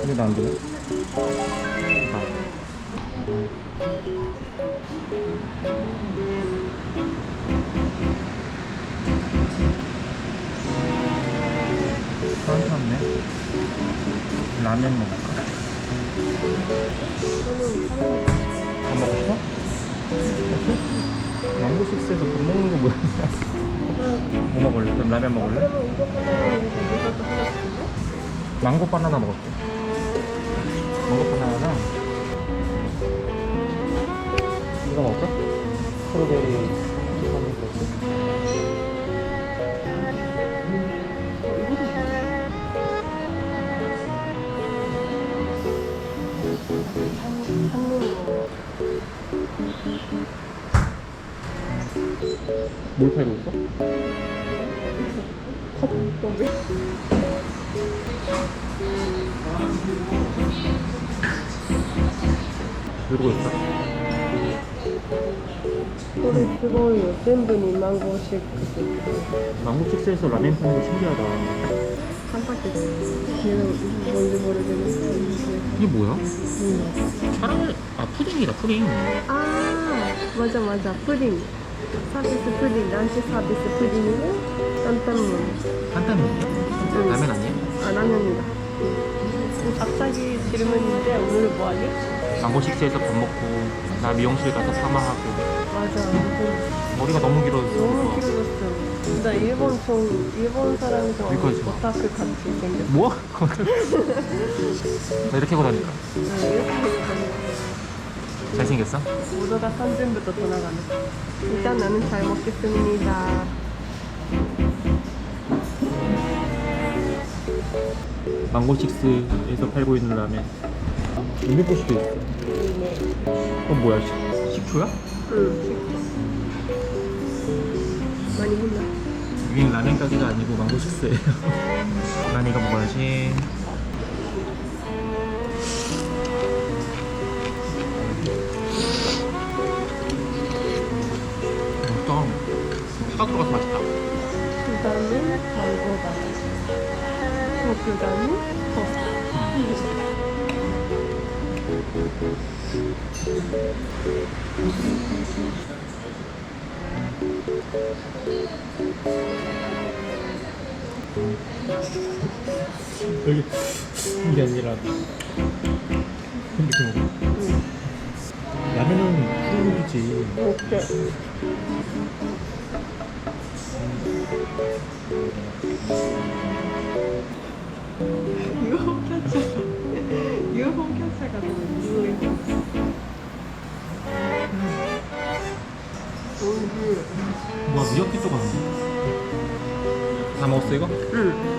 근데 나안 되네. 아. 괜찮네. 라면 먹을까? 그럼 라면 먹을래? 망고 바나나 먹을게. 망고 바나나랑 이거 먹을까? 스트로베리. 뭘 팔고 있어? 밥먹 들고 있다. 소리 들어요. 센분 망고 식 망고 식스에서 라멘 파는 거 신기하다. 깜빡이 지금 이게 뭐야? 음. 응. 사랑을 아 푸딩이다 푸딩. 아 맞아 맞아 푸딩. 서비스 푸딩 런치 서비스 푸딩이고 担々麺 간단해. 라면 아니야? 아 라면이다 갑자기 질문인데 오늘 뭐하니? 망고 식스에서 밥 먹고 나 미용실 가서 파마하고 맞아 머리가 너무 길어서 너무 길어졌어 나 일본 좀 일본 사람과 여기까지. 오타쿠 같이 생겼어 뭐? 나 이렇게 하고 다니까 응, 이렇게 생겼어 잘생겼어? 모두가 선진부터 돌아가네. 일단 나는 잘 먹겠습니다. 망고 식스에서 팔고 있는 라면 유미보시도 있어 네. 그건 뭐야 식, 식초야? 응. 많이 몰라. 여긴 라면 가게가 아니고 망고 식스예요 난 이거 먹어야지 토스트. 여기 이게 아니라 이렇게 먹어 응. 라면은 푸르지 오케이. 유혹 캡처. 유혹 캡처가 너무. 오, 뭐야 미역기 쪽 아니야? 다 먹었어 이거? 응.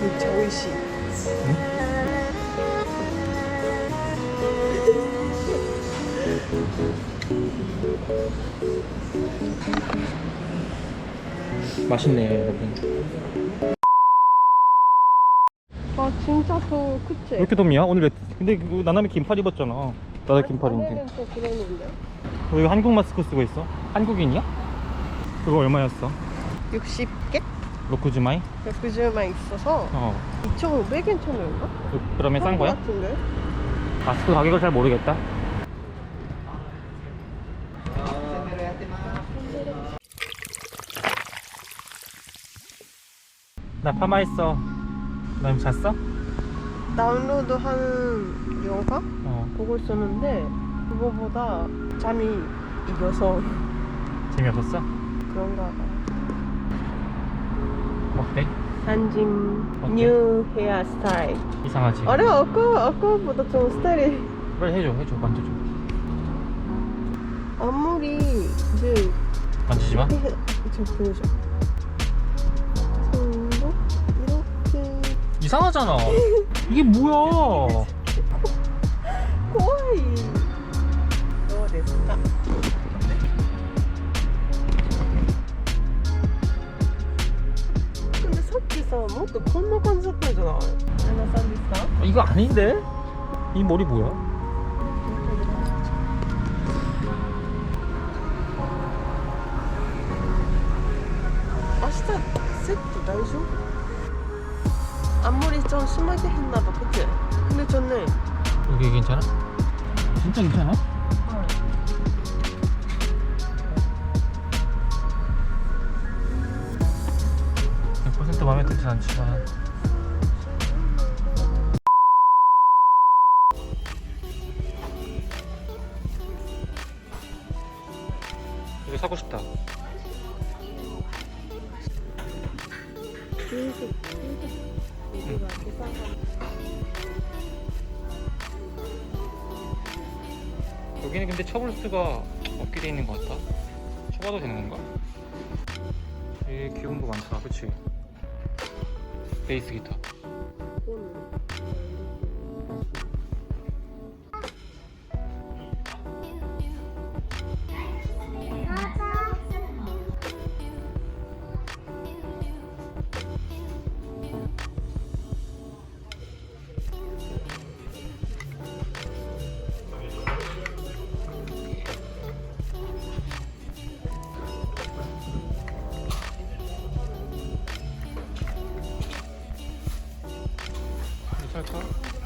진짜 오이시. 맛있네 여러분 아 진짜 더 그치? 왜 이렇게 덥냐? 오늘 왜 근데 그 나나미 긴팔 입었잖아 나도 긴팔인데 또. 왜 한국 마스크 쓰고 있어? 한국인이야? 그거 얼마였어? 60개? 로쿠즈마이? 60만 있어서 어 2,500엔 천원인가? 그- 그러면 싼 거야? 같은데? 마스크 가격을 잘 모르겠다 나 파마했어 나 지금 잤어? 다운로드 한 영화 어 보고 있었는데 그거보다 잠이 이겨서 재미없었어? 그런가 봐. 어때? 어때? 뉴 헤어스타일. 이상하지? 아래 아까 아까보다 좀 스타일이 빨리 해줘 해줘 만져줘 앞머리 이제 만지지 마 해- 저 보여줘. 이상하잖아 이게 뭐야 고이 너 됐을까? 근데 사っきさもっとこんな感じだったんじゃないあのさんですか 이거 아닌데? 이 머리 뭐야?明日セット大丈夫 심하게 했나봐, 그치? 근데 좋네. 여기 괜찮아? 진짜 괜찮아? (100% 마음에 들진 않지만) 이거 사고 싶다 여기는 근데 쳐볼 수가 없게 돼 있는 것 같다. 쳐봐도 되는 건가? 되게 귀여운 거 많다, 그치? 베이스 기타. 이거 살까?